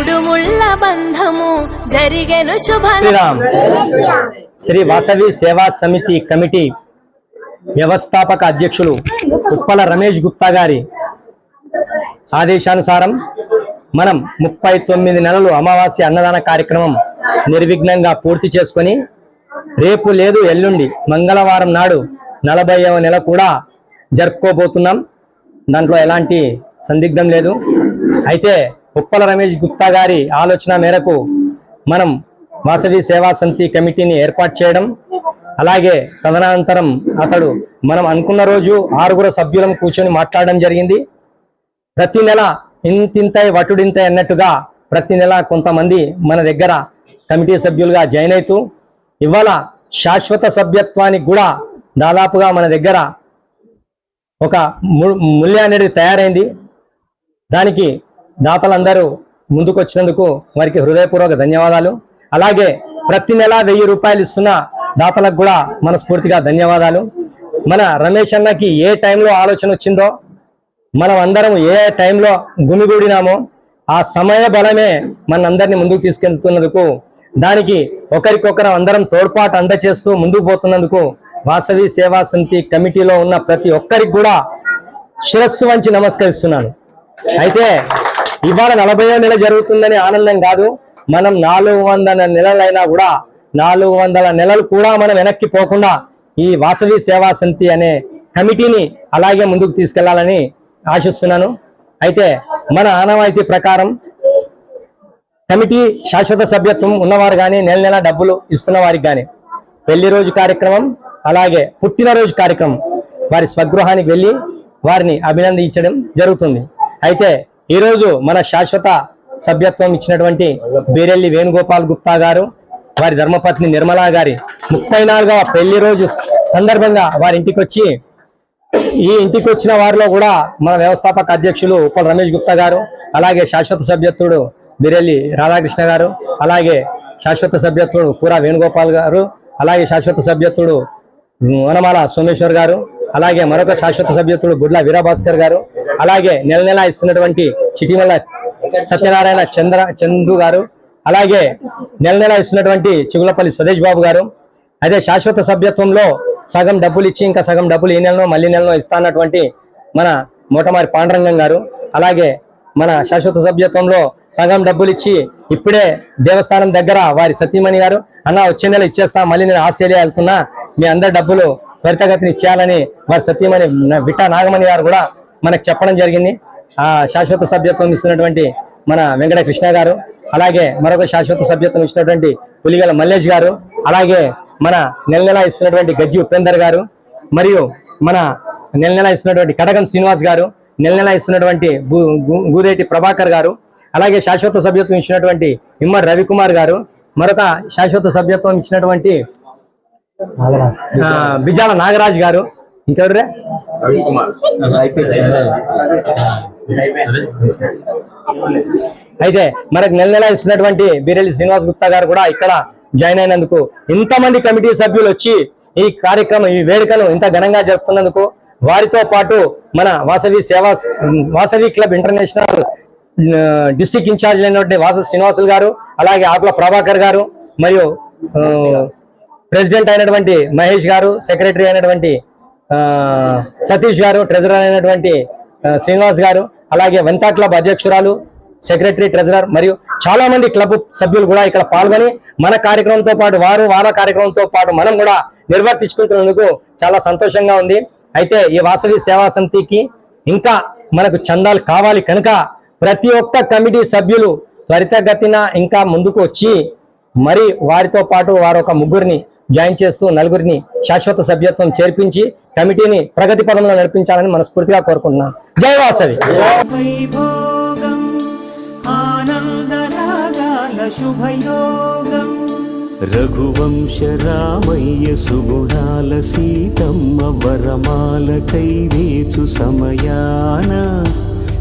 మూడు బంధము జరిగెను శుభ శ్రీ వాసవి సేవా సమితి కమిటీ వ్యవస్థాపక అధ్యక్షులు ఉప్పల రమేష్ గుప్తా గారి ఆదేశానుసారం మనం ముప్పై తొమ్మిది నెలలు అమావాస్య అన్నదాన కార్యక్రమం నిర్విఘ్నంగా పూర్తి చేసుకొని రేపు లేదు ఎల్లుండి మంగళవారం నాడు నలభైవ నెల కూడా జరుపుకోబోతున్నాం. దాంట్లో ఎలాంటి సందిగ్ధం లేదు. అయితే ఉప్పల రమేష్ గుప్తా గారి ఆలోచన మేరకు మనం వాసవి సేవా సమితి కమిటీని ఏర్పాటు చేయడం అలాగే తదనంతరం అతడు మనం అనుకున్న రోజు ఆరుగురు సభ్యులం కూర్చొని మాట్లాడడం జరిగింది. ప్రతి నెల ఇంతింతై వటుడింతై అన్నట్టుగా ప్రతి నెల కొంతమంది మన దగ్గర కమిటీ సభ్యులుగా జాయిన్ అవుతూ ఇవాళ శాశ్వత సభ్యత్వానికి కూడా దాదాపుగా మన దగ్గర ఒక ము- మూల్య అనేది తయారైంది. దానికి దాతలందరూ ముందుకు వచ్చినందుకు వారికి హృదయపూర్వక ధన్యవాదాలు. అలాగే ప్రతి నెల వెయ్యి రూపాయలు ఇస్తున్న దాతలకు కూడా మనస్ఫూర్తిగా ధన్యవాదాలు. మన రమేష్ అన్నకి ఏ టైంలో ఆలోచన వచ్చిందో మనం అందరం ఏ టైంలో గుమిగూడినామో ఆ సమయ బలమే మనందరినీ ముందుకు తీసుకెళ్తున్నందుకు దానికి ఒకరికొకరు అందరం తోడ్పాటు అందచేస్తూ ముందుకు పోతున్నందుకు వాసవి సేవా సమితి కమిటీలో ఉన్న ప్రతి ఒక్కరికి కూడా శిరస్సు వంచి నమస్కరిస్తున్నాను. అయితే ఇవాళ నలభైవ నెల జరుగుతుందని ఆనందం కాదు. మనం నాలుగు వందల నెలలైనా కూడా నాలుగు వందల నెలలు కూడా మనం వెనక్కి పోకుండా ఈ వాసవి సేవా సమితి అనే కమిటీని అలాగే ముందుకు తీసుకెళ్ళాలని ఆశిస్తున్నాను. అయితే మన ఆనవాయితీ ప్రకారం కమిటీ శాశ్వత సభ్యత్వం ఉన్నవారు కానీ నెల నెల డబ్బులు ఇస్తున్న వారికి కానీ పెళ్ళి రోజు కార్యక్రమం అలాగే పుట్టినరోజు కార్యక్రమం వారి స్వగృహానికి వెళ్ళి వారిని అభినందించడం జరుగుతుంది. అయితే ఈరోజు మన శాశ్వత సభ్యత్వం ఇచ్చినటువంటి బీరెల్లి వేణుగోపాల్ గుప్తా గారు వారి ధర్మపత్ని నిర్మలా గారి ముప్పై నాలుగవ పెళ్ళి రోజు సందర్భంగా వారి ఇంటికి వచ్చి ఈ ఇంటికి వచ్చిన వారిలో కూడా మన వ్యవస్థాపక అధ్యక్షులు ఉప్పల్ రమేష్ గుప్తా గారు అలాగే శాశ్వత సభ్యత్వుడు బిరెల్లి రాధాకృష్ణ గారు అలాగే శాశ్వత సభ్యత్వుడు పూరా వేణుగోపాల్ గారు అలాగే శాశ్వత సభ్యత్వుడు వనమాల సోమేశ్వర్ గారు అలాగే మరొక శాశ్వత సభ్యత్వుడు గుడ్ల వీరభాస్కర్ గారు అలాగే నెల నెల ఇస్తున్నటువంటి చిటిమల సత్యనారాయణ చంద్ర చందు గారు అలాగే నెల నెల ఇస్తున్నటువంటి చిగులపల్లి సురేష్ బాబు గారు అదే శాశ్వత సభ్యత్వంలో సగం డబ్బులు ఇచ్చి ఇంకా సగం డబ్బులు ఈ నెలలో మళ్ళీ నెలలో ఇస్తానటువంటి మన మోటమారి పాండరంగం గారు అలాగే మన శాశ్వత సభ్యత్వంలో సగం డబ్బులు ఇచ్చి ఇప్పుడే దేవస్థానం దగ్గర వారి సతీమణి గారు అన్న వచ్చే నెల ఇచ్చేస్తా మళ్ళీ నేను ఆస్ట్రేలియా వెళ్తున్నా మీ అందరి డబ్బులు త్వరితగతిని ఇచ్చేయాలని వారి సతీమణి న- విట్టా నాగమణి గారు కూడా మనకు చెప్పడం జరిగింది. ఆ శాశ్వత సభ్యత్వం ఇస్తున్నటువంటి మన వెంకట కృష్ణ గారు అలాగే మరొక శాశ్వత సభ్యత్వం ఇచ్చినటువంటి పులిగల మల్లేష్ గారు అలాగే మన నెల నెల ఇస్తున్నటువంటి గజ్జి ఉపేందర్ గారు మరియు మన నెల నెల ఇస్తున్నటువంటి కటకం శ్రీనివాస్ గారు నెల నెల ఇస్తున్నటువంటి గూదేటి ప్రభాకర్ గారు అలాగే శాశ్వత సభ్యత్వం ఇచ్చినటువంటి ఇమ్మర్ రవికుమార్ గారు మరొక శాశ్వత సభ్యత్వం ఇచ్చినటువంటి బిజాల నాగరాజ్ గారు అయితే మనకు నెల నెల ఇస్తున్నటువంటి బీరెల్లి శ్రీనివాస్ గుప్తా గారు కూడా ఇక్కడ జాయిన్ అయినందుకు ఇంతమంది కమిటీ సభ్యులు వచ్చి ఈ కార్యక్రమం ఈ వేడుకను ఇంత ఘనంగా జరుపుతున్నందుకు వారితో పాటు మన Vasavi Seva Vasavi club international district incharge అయినటువంటి వాస శ్రీనివాసులు గారు అలాగే ఆకుల ప్రభాకర్ గారు మరియు ప్రెసిడెంట్ అయినటువంటి మహేష్ గారు సెక్రటరీ అయినటువంటి సతీష్ గారు ట్రెజరర్ అయినటువంటి శ్రీనివాస్ గారు అలాగే వెంతా క్లబ్ అధ్యక్షురాలు సెక్రటరీ ట్రెజరర్ మరియు చాలా మంది క్లబ్ సభ్యులు కూడా ఇక్కడ పాల్గొని మన కార్యక్రమంతో పాటు వారు వాళ్ళ కార్యక్రమంతో పాటు మనం కూడా నిర్వర్తించుకుంటున్నందుకు చాలా సంతోషంగా ఉంది. అయితే ఈ వాసవి సేవా సమితికి ఇంకా మనకు చందాలు కావాలి కనుక ప్రతి ఒక్క కమిటీ సభ్యులు త్వరితగతిన ఇంకా ముందుకు వచ్చి మరి వారితో పాటు వారొక ముగ్గురిని జాయిన్ చేస్తూ నలుగురిని శాశ్వత సభ్యత్వం చేర్పించి కమిటీని ప్రగతి పదంలో నడిపించాలని మనస్ఫూర్తిగా కోరుకుంటున్నాను జై వాసవి. శుభయోగం. రఘువంశ రామయ్య సుగుణాల సీతమ్మ వరమాల కైవేచు సమయాన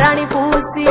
రాణి పూసి